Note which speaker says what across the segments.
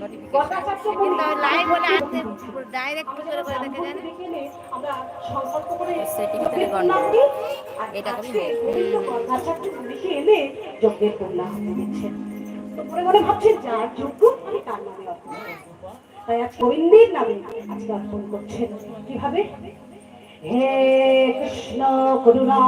Speaker 1: Notification কিন্তু live হলে আসতে ডাইরেক্ট করে করে দেখে যান সেটিং থেকে গন্ডগোল। এটা
Speaker 2: মনে ভাবছেন যার যোগ্য আমি তার নামে অর্পণ করব। তাই আজ গোবিন্দের নামে আজকে অর্পণ করছেন। কীভাবে? হে কৃষ্ণ করুণা।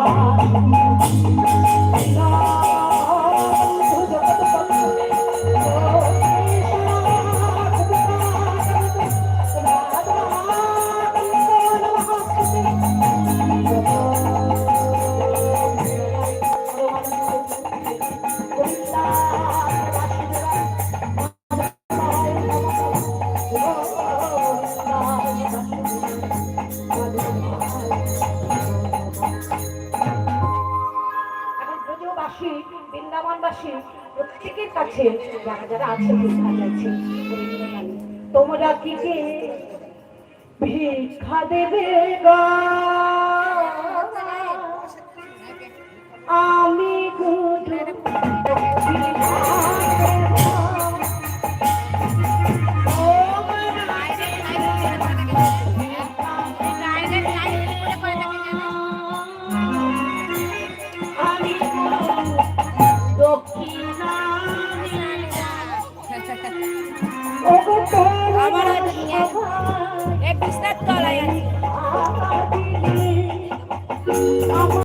Speaker 2: ব্রজবাসী বৃন্দাবনবাসী, প্রত্যেকের কাছে যারা যারা আছে ভিক্ষা চাইছে তোমরা কি কে? ভিক্ষা দেবে গা এক বিস্তার তলায় আছে।